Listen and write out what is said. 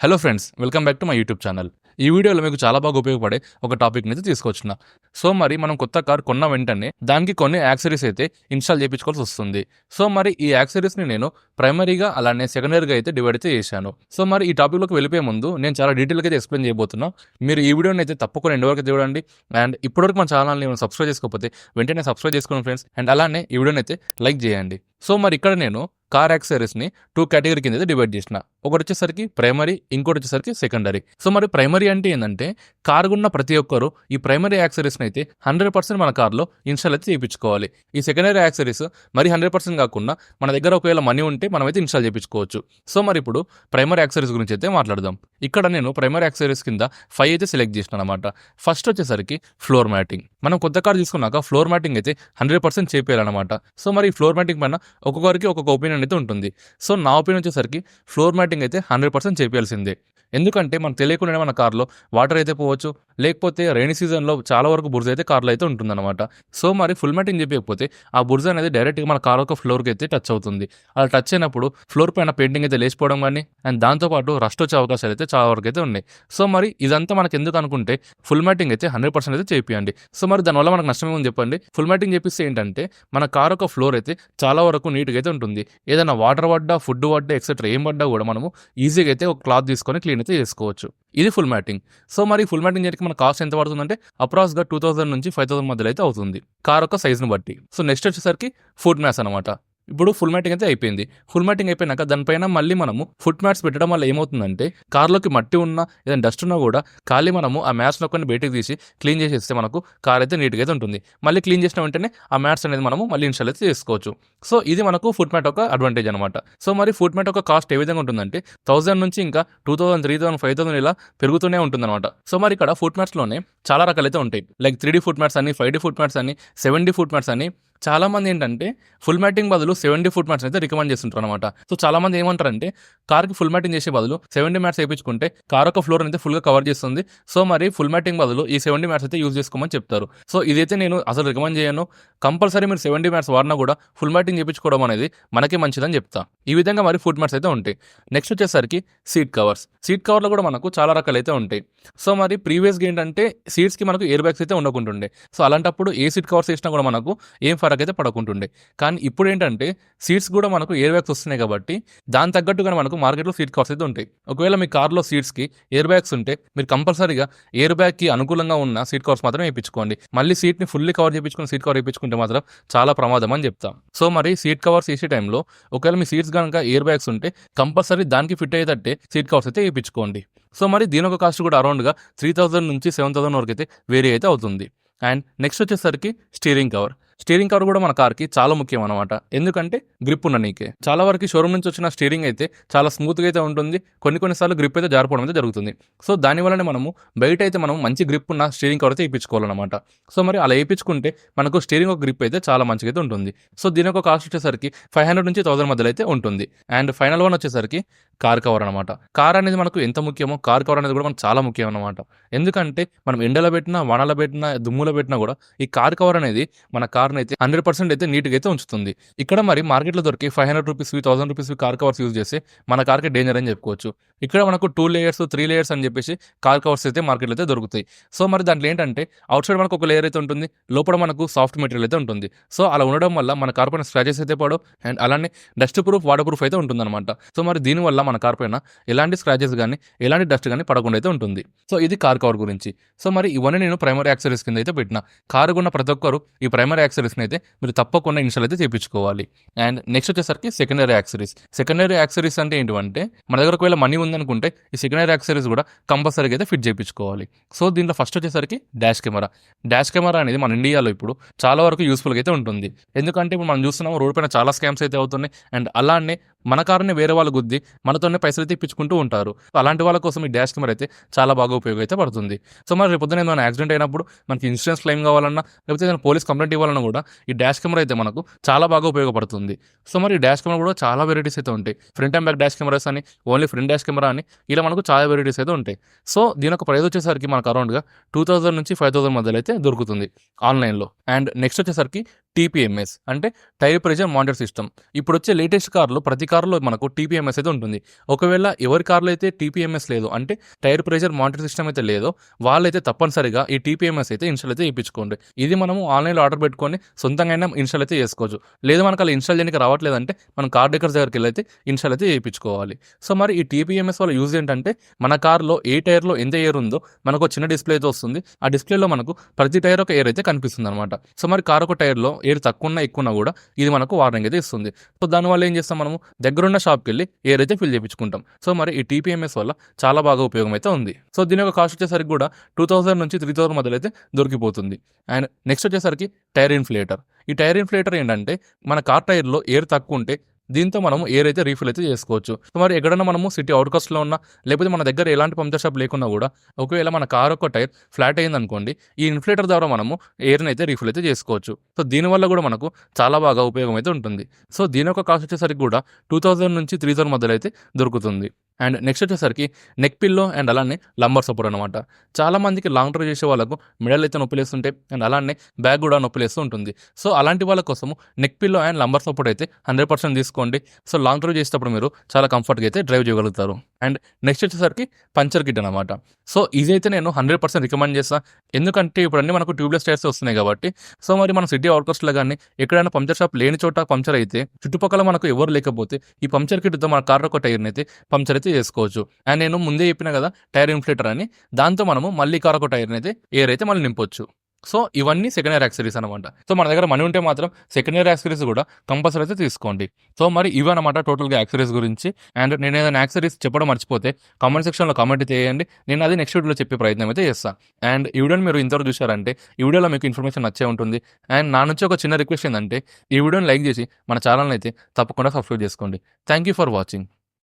Hello friends welcome back to my YouTube channel ఈ వీడియోలో మీకు చాలా బాగా ఉపయోగపడే ఒక టాపిక్ని అయితే తీసుకొచ్చిన. సో మరి మనం కొత్త కార్ కొన్న వెంటనే దానికి కొన్ని యాక్సరీస్ అయితే ఇన్స్టాల్ చేయించుకోవాల్సి వస్తుంది. సో మరి ఈ యాక్సరీస్ని నేను ప్రైమరీగా అలానే సెకండరీగా అయితే డివైడ్ అయితే చేశాను. సో మరి ఈ టాపిక్లోకి వెళ్ళిపోయే ముందు నేను చాలా డీటెయిల్గా అయితే ఎక్స్ప్లెయిన్ చేయబోతున్నా. మీరు ఈ వీడియోని అయితే తప్పకుండా ఎండ్ వరకు చూడండి. అండ్ ఇప్పటివరకు మన ఛానల్ని సబ్స్క్రైబ్ చేసుకోకపోతే వెంటనే సబ్స్క్రైబ్ చేసుకోండి ఫ్రెండ్స్ అండ్ అలానే ఈ వీడియోని అయితే లైక్ చేయండి. సో మరి ఇక్కడ నేను కార్ యాక్సరీస్ని టూ కేటగిరీ కింద అయితే డివైడ్ చేసిన. ఒకటి వచ్చేసరికి ప్రైమరీ ఇంకోటి వచ్చేసరికి సెకండరీ సో మరి ప్రైమరీ అంటే ఏంటంటే కార్ ఉన్న ప్రతి ఒక్కరు ఈ ప్రైమరీ యాక్సరీస్ని అయితే హండ్రెడ్ పర్సెంట్ మన కార్లో ఇన్స్టాల్ అయితే చేయించుకోవాలి. ఈ సెకండరీ యాక్సరీస్ మరి హండ్రెడ్ పర్సెంట్ కాకుండా మన దగ్గర ఒకవేళ మనీ ఉంటే మనం అయితే ఇన్స్టాల్ చేయించుకోవచ్చు. సో మరి ఇప్పుడు ప్రైమరీ యాక్సరీస్ గురించి అయితే మాట్లాడదాం. ఇక్కడ నేను ప్రైమరీ యాక్సరీస్ కింద ఫైవ్ అయితే సెలెక్ట్ చేసిన అనమాట ఫస్ట్ వచ్చేసరికి ఫ్లోర్ మ్యాటింగ్ మనం కొత్త కార్ తీసుకున్నాక ఫ్లోర్ మ్యాటింగ్ అయితే హండ్రెడ్ పర్సెంట్ చేయాలన్నమాట సో మరి ఈ ఫ్లోర్ మ్యాటింగ్ పైన ఒక్కొక్కరికి ఒక్కొక్క ఒపీనియన్ అయితే ఉంటుంది. సో నా ఒపీనియన్ వచ్చేసరికి ఫ్లోర్ మ్యాటింగ్ అయితే హండ్రెడ్ పర్సెంట్ చేయాల్సిందే ఎందుకంటే మనకు తెలియకుండానే మన కార్లో వాటర్ అయితే పోవచ్చు లేకపోతే రైనీ సీజన్లో చాలా వరకు బుర్జ అయితే కార్లో అయితే ఉంటుందన్నమాట. సో మరి ఫుల్ మ్యాటింగ్ చెప్పకపోతే ఆ బుర్జ అనేది డైరెక్ట్గా మన కార్ ఒక ఫ్లోర్కి అయితే టచ్ అవుతుంది. అలా టచ్ అయినప్పుడు ఫ్లోర్ పైన పెయింటింగ్ అయితే లేచిపోవడం కానీ అండ్ దాంతోపాటు రస్ట్ వచ్చే అవకాశాలు అయితే చాలా వరకు అయితే ఉన్నాయి. సో మరి ఇదంతా మనకి ఎందుకు అనుకుంటే ఫుల్ మ్యాటింగ్ అయితే హండ్రెడ్ పర్సెంట్ అయితే చేపియండి. సో మరి దానివల్ల మనకు నష్టం ఏమని చెప్పండి? ఫుల్ మ్యాటింగ్ చేపిస్తే ఏంటంటే మన కార్ ఒక ఫ్లోర్ అయితే చాలా వరకు నీట్గా అయితే ఉంటుంది. ఏదైనా వాటర్ పడ్డా ఫుడ్ పడ్డా ఎక్సెట్రా ఏం పడ్డా కూడా మనము ఈజీగా అయితే ఒక క్లాత్ తీసుకొని క్లీన్ అయితే చేసుకోవచ్చు. ఇది ఫుల్ మ్యాటింగ్. సో మరి ఫుల్ మ్యాటింగ్ చేయడానికి మన కాస్ట్ ఎంత పడుతుందంటే అప్రాక్స్గా టూ థౌసండ్ నుంచి ఫైవ్ థౌసండ్ మధ్యలో అయితే అవుతుంది. కార్ ఒక సైజుని బట్టి. సో నెక్స్ట్ వచ్చేసరికి ఫుడ్ మ్యాస్ అనమాట ఇప్పుడు ఫుల్ మ్యాటింగ్ అయితే అయిపోయింది. ఫుల్ మ్యాటింగ్ అయిపోయినాక దానిపైన మళ్ళీ మనము ఫుట్ మ్యాట్స్ పెట్టడం వల్ల ఏమవుతుందంటే కార్లోకి మట్టి ఉన్నా ఏదైనా డస్ట్ ఉన్నా కూడా ఖాళీ మనము ఆ మ్యాట్స్లో నొక్కని బయటకు తీసి క్లీన్ చేసేస్తే మనకు కార్ అయితే నీట్గా అయితే ఉంటుంది. మళ్ళీ క్లీన్ చేసిన వెంటనే ఆ మ్యాట్స్ అనేది మనము మళ్ళీ ఇన్స్టాల్ అయితే చేసుకోవచ్చు. సో ఇది మనకు ఫుట్ మ్యాట్ ఒక అడ్వాంటేజ్ అనమాట సో మరి ఫుట్ మ్యాట్ ఒక కాస్ట్ ఏ విధంగా ఉంటుందంటే థౌసండ్ నుంచి ఇంకా two thousand three thousand five thousand ఇలా పెరుగుతూనే ఉంటుందన్నమాట. సో మరి ఇక్కడ ఫుట్ మ్యాట్స్లోనే చాలా రకాలైతే ఉంటాయి. Like three D foot mats అని ఫైవ్ డీ ఫుట్ మ్యాట్స్ అని సెవెన్ డీ ఫుట్ మ్యాట్స్ అని చాలామంది ఏంటంటే ఫుల్ మ్యాటింగ్ బదులు సెవెంటీ ఫుట్ మ్యాట్స్ అయితే రికమెండ్ చేస్తుంటారు అనమాట సో చాలా మంది ఏమంటారంటే కార్కి ఫుల్ మ్యాటింగ్ చేసే బదులు సెవెంటీ మ్యాట్స్ వేయించుకుంటే కార్ ఒక ఫ్లోర్ అయితే ఫుల్గా కవర్ చేస్తుంది. సో మరి ఫుల్ మ్యాటింగ్ బదులు ఈ సెవెంటీ మ్యాట్స్ అయితే యూజ్ చేసుకోమని చెప్తారు. సో ఇదైతే నేను అసలు రికమెండ్ చేయను. కంపల్సరీ మీరు సెవెంటీ మ్యాట్స్ వాడినా కూడా ఫుల్ మ్యాటింగ్ చేయించుకోవడం అనేది మనకి మంచిదని చెప్తా. ఈ విధంగా మరి ఫుట్ మ్యాట్స్ అయితే ఉంటాయి. నెక్స్ట్ వచ్చేసరికి సీట్ కవర్స్. సీట్ కవర్లో కూడా మనకు చాలా రకాలు అయితే ఉంటాయి. సో మరి ప్రీవియస్గా ఏంటంటే సీట్స్కి మనకు ఎయిర్ బ్యాగ్స్ అయితే ఉండకుంటుండే. సో అలాంటప్పుడు ఏ సీట్ కవర్స్ వేసినా కూడా మనకు ఏం ఫరక్ అయితే పడకుంటుండే. కానీ ఇప్పుడు ఏంటంటే సీట్స్ కూడా మనకు ఎయిర్ బ్యాగ్స్ వస్తున్నాయి కాబట్టి దాని తగ్గట్టుగా మనకు మార్కెట్లో సీట్ కవర్స్ అయితే ఉంటాయి. ఒకవేళ మీ కార్లో సీట్స్కి ఎయిర్ బ్యాగ్స్ ఉంటే మీరు కంపల్సరీగా ఎయిర్ బ్యాగ్కి అనుకూలంగా ఉన్న సీట్ కవర్స్ మాత్రం వేయించుకోండి. మళ్ళీ సీట్ని ఫుల్లీ కవర్ చేయించుకుని సీట్ కవర్ వేయించుకుంటే మాత్రం చాలా ప్రమాదం అని చెప్తాం. సో మరి సీట్ కవర్స్ వేసే టైంలో ఒకవేళ మీ సీట్స్ కనుక ఎయిర్ బ్యాగ్స్ ఉంటే కంపల్సరీ దానికి ఫిట్ అయ్యేటట్టే సీట్ కవర్స్ అయితే వేయించుకోండి. సో మరి దీని ఒక కాస్ట్ కూడా అరౌండ్గా త్రీ థౌసండ్ నుంచి సెవెన్ థౌసండ్ వరకు అయితే వేరీ అయితే అవుతుంది. అండ్ నెక్స్ట్ వచ్చేసరికి స్టీరింగ్ కవర్. స్టీరింగ్ కవర్ కూడా మన కార్కి చాలా ముఖ్యం అనమాట ఎందుకంటే గ్రిప్ ఉన్న నీకే. చాలా వరకు షోరూమ్ నుంచి వచ్చిన స్టీరింగ్ అయితే చాలా స్మూత్గా అయితే ఉంటుంది. కొన్ని కొన్నిసార్లు గ్రిప్ అయితే జారిపోవడం అయితే జరుగుతుంది. సో దానివల్లనే మనము బయట అయితే మనం మంచి గ్రిప్ ఉన్న స్టీరింగ్ కవర్ అయితే వేయించుకోవాలన్నమాట సో మరి అలా వేయించుకుంటే మనకు స్టీరింగ్ ఒక గ్రిప్ అయితే చాలా మంచిగా అయితే ఉంటుంది. సో దీని ఒక కాస్ట్ వచ్చేసరికి ఫైవ్ హండ్రెడ్ నుంచి థౌసండ్ మధ్యలో అయితే ఉంటుంది. అండ్ ఫైనల్ వన్ వచ్చేసరికి కార్ కవర్ అనమాట కార్ అనేది మనకు ఎంత ముఖ్యమో కార్ కవర్ అనేది కూడా మనకు చాలా ముఖ్యం అనమాట ఎందుకంటే మనం ఎండలో పెట్టినా వానలో పెట్టినా దుమ్ములో పెట్టినా కూడా ఈ కార్ కవర్ అనేది మన కార్ని అయితే హండ్రెడ్ పర్సెంట్ అయితే నీట్గా అయితే ఉంచుతుంది. ఇక్కడ మరి మార్కెట్లో దొరికి five hundred rupees thousand rupees car covers use చేస్తే మన కార్కి డేంజర్ అని చెప్పుకోవచ్చు. ఇక్కడ మనకు టూ లేయర్స్ త్రీ లేయర్స్ అని చెప్పేసి కార్ కవర్స్ అయితే మార్కెట్లో అయితే దొరుకుతాయి. సో మరి దాంట్లో ఏంటంటే అవుట్ సైడ్ మనకు ఒక లేయర్ అయితే ఉంటుంది లోపల మనకు సాఫ్ట్ మెటీరియల్ అయితే ఉంటుంది. సో అలా ఉండడం వల్ల మన కార్ పైన స్క్రాచెస్ అయితే పడవు అండ్ అలానే డస్ట్ ప్రూఫ్ వాటర్ ప్రూఫ్ అయితే ఉంటుందన్నమాట. సో మరి దీనివల్ల మన కార్ పైన ఎలాంటి స్క్రాచెస్ కానీ ఎలాంటి డస్ట్ కానీ పడకుండా అయితే ఉంటుంది. సో ఇది కార్ కవర్ గురించి. సో మరి ఇవన్నీ నేను ప్రైమరీ యాక్సరీస్ కింద అయితే పెట్టిన. కారు ఉన్న ప్రతి ఒక్కరు ఈ ప్రైమరీ యాక్సరీస్ని అయితే మీరు తప్పకుండా ఇన్స్టాల్ అయితే చేయించుకోవాలి అండ్ నెక్స్ట్ వచ్చేసరికి సెకండరీ యాక్సరీస్ సెకండరీ యాక్సరీస్ అంటే ఏంటంటే మన దగ్గర ఒకవేళ మనీ ఉందనుకుంటే ఈ సెకండరీ యాక్సరీస్ కూడా కంపల్సరీగా అయితే ఫిట్ చేయించుకోవాలి సో దీంట్లో ఫస్ట్ వచ్చేసరికి డాష్ కెమెరా డాష్ కెమెరా అనేది మన ఇండియాలో ఇప్పుడు చాలా వరకు యూస్ఫుల్గా అయితే ఉంటుంది. ఎందుకంటే ఇప్పుడు మనం చూస్తున్నాం రోడ్ పైన చాలా స్కామ్స్ అయితే అవుతున్నాయి. అండ్ అలానే మన కారుని వేరే వాళ్ళు గుద్ది మనతోనే పైసలు తెప్పించుకుంటూ ఉంటారు. అలాంటి వాళ్ళ కోసం ఈ డాష్ కెమెరా అయితే చాలా బాగా ఉపయోగం అయితే పడుతుంది సో మరి రేపు పొద్దున ఏదైనా యాక్సిడెంట్ అయినప్పుడు మనకి ఇన్సూరెన్స్ క్లెయిమ్ కావాలన్నా లేకపోతే ఏదైనా పోలీస్ కంప్లైంట్ ఇవ్వాలన్నా కూడా ఈ డాష్ కెమెరా అయితే మనకు చాలా బాగా ఉపయోగపడుతుంది. సో మరి ఈ డాష్ కెమెరా కూడా చాలా వెరైటీస్ అయితే ఉంటాయి. Front and back dash cameras అని ఓన్లీ ఫ్రంట్ డాష్ కెమెరా అని ఇలా మనకు చాలా వెరైటీస్ అయితే ఉంటాయి. సో దీని ఒక ప్రైస్ వచ్చేసరికి మనకు అరౌండ్గా టూ థౌసండ్ నుంచి ఫైవ్ థౌసండ్ మధ్యలో అయితే దొరుకుతుంది ఆన్లైన్లో. అండ్ నెక్స్ట్ వచ్చేసరికి టీపీఎంఎస్ అంటే టైర్ ప్రెజర్ మానిటర్ సిస్టమ్. ఇప్పుడు వచ్చే లేటెస్ట్ కార్లో ప్రతి కార్లో మనకు టీపీఎంఎస్ అయితే ఉంటుంది. ఒకవేళ ఎవరి కార్లో అయితే టీపీఎంఎస్ లేదు అంటే టైర్ ప్రెజర్ మానిటర్ సిస్టమ్ అయితే లేదో వాళ్ళైతే తప్పనిసరిగా ఈ టీపీఎంఎస్ అయితే ఇన్స్టాల్ అయితే చేయించుకోండి. ఇది మనము ఆన్లైన్లో ఆర్డర్ పెట్టుకొని సొంతంగా అయినా ఇన్స్టాల్ అయితే చేసుకోవచ్చు. లేదు మనకు అలా ఇన్స్టాల్ చేయడానికి రావట్లేదంటే మనం కార్ డెకర్స్ దగ్గరికి వెళ్ళి అయితే ఇన్స్టాల్ అయితే చేయించుకోవాలి. సో మరి ఈ టీపీఎంఎస్ వల్ల యూజ్ ఏంటంటే మన కార్లో ఏ టైర్లో ఎంత ఎయిర్ ఉందో మనకు ఒక చిన్న డిస్ప్లే అయితే వస్తుంది. ఆ డిస్ప్లేలో మనకు ప్రతి టైర్ ఒక ఎయిర్ అయితే కనిపిస్తుంది అనమాట సో మరి కార్ ఒక టైర్లో ఎయిర్ తక్కువ ఉన్నా ఎక్కువ ఉన్నా కూడా ఇది మనకు వార్నింగ్ అయితే ఇస్తుంది. సో దానివల్ల ఏం చేస్తాం మనము? దగ్గరున్న షాప్కి వెళ్ళి ఎయిర్ అయితే ఫిల్ చేయించుకుంటాం. సో మరి ఈ టీపీఎంఎస్ వల్ల చాలా బాగా ఉపయోగం అయితే ఉంది. సో దీని యొక్క కాస్ట్ వచ్చేసరికి కూడా టూ థౌసండ్ నుంచి త్రీ థౌసండ్ మధ్యలో అయితే దొరికిపోతుంది. అండ్ నెక్స్ట్ వచ్చేసరికి టైర్ ఇన్ఫ్లేటర్. ఈ టైర్ ఇన్ఫ్లేటర్ ఏంటంటే మన కార్ టైర్లో ఎయిర్ తక్కువ ఉంటే దీంతో మనం ఎయిర్ అయితే రీఫిల్ అయితే చేసుకోవచ్చు. సో మరి ఎక్కడైనా మనము సిటీ అవుట్కాస్ట్లో ఉన్నా లేకపోతే మన దగ్గర ఎలాంటి పంచర్ షాప్ లేకున్నా కూడా ఒకవేళ మన కార్ ఒక టైర్ ఫ్లాట్ అయింది అనుకోండి ఈ ఇన్ఫ్లేటర్ ద్వారా మనము ఎయిర్ని అయితే రీఫిల్ అయితే చేసుకోవచ్చు. సో దీనివల్ల కూడా మనకు చాలా బాగా ఉపయోగం అయితే ఉంటుంది. సో దీని యొక్క కాస్ట్ వచ్చేసరికి కూడా టూ థౌజండ్ నుంచి త్రీ థౌసండ్ మధ్యలో అయితే దొరుకుతుంది. అండ్ నెక్స్ట్ వచ్చేసరికి నెక్ పిల్లో అండ్ అలానే లంబర్ సపోర్ట్ అనమాట చాలా మందికి లాంగ్ డ్రైవ్ చేసే వాళ్ళకు మెడల్ అయితే నొప్పిలేస్తుంటే అండ్ అలానే బ్యాగ్ కూడా నొప్పిలేస్తూ ఉంటుంది. సో అలాంటి వాళ్ళ కోసము neck pillow and lumbar support అయితే హండ్రెడ్ పర్సెంట్ తీసుకోండి. సో లాంగ్ డ్రైవ్ చేసేటప్పుడు మీరు చాలా కంఫర్ట్గా అయితే డ్రైవ్ చేయగలుగుతారు. అండ్ నెక్స్ట్ వచ్చేసరికి పంచర్ కిట్ అనమాట సో ఇది అయితే నేను హండ్రెడ్ పర్సెంట్ రికమెండ్ చేస్తాను ఎందుకంటే ఇప్పుడు అన్ని మనకు ట్యూబ్లెస్ టైర్స్ వస్తున్నాయి కాబట్టి సో మరి మన సిటీ అవుట్కస్ట్లో కానీ ఎక్కడైనా పంచర్ షాప్ లేని చోట పంచర్ అయితే చుట్టుపక్కల మనకు ఎవరు లేకపోతే ఈ పంచర్ కిట్తో మన కార్ ఒక టైర్ని అయితే పంచర్ అయితే చేసుకోవచ్చు. అండ్ నేను ముందే చెప్పిన కదా టైర్ ఇన్ఫ్లేటర్ అని దాంతో మనము మళ్ళీ కార్ ఒక టైర్ని అయితే ఎయిర్ అయితే మళ్ళీ నింపొచ్చు. సో ఇవన్నీ సెకండ్ ఇయర్ యాక్సరీస్ అనమాట సో మన దగ్గర మనీ ఉంటే మాత్రం సెకండ్ ఇయర్ యాక్సరీస్ కూడా కంపల్సరీ అయితే తీసుకోండి. సో మరి ఇవి అనమాట టోటల్గా యాక్సరీస్ గురించి. అండ్ నేను ఏదైనా యాక్సరీస్ చెప్పడం మర్చిపోతే కామెంట్ సెక్షన్లో కామెంట్ చేయండి. నేను అది నెక్స్ట్ వీడియోలో చెప్పే ప్రయత్నం అయితే చేస్తాను అండ్ ఈ వీడియోని మీరు ఇంతవరకు చూశారంటే ఈ వీడియోలో మీకు ఇన్ఫర్మేషన్ నచ్చే ఉంటుంది. అండ్ నా నుంచి ఒక చిన్న రిక్వెస్ట్ ఏంటంటే ఈ వీడియోని లైక్ చేసి మన ఛానల్ని అయితే తప్పకుండా సబ్స్క్రైబ్ చేసుకోండి. Thank you for watching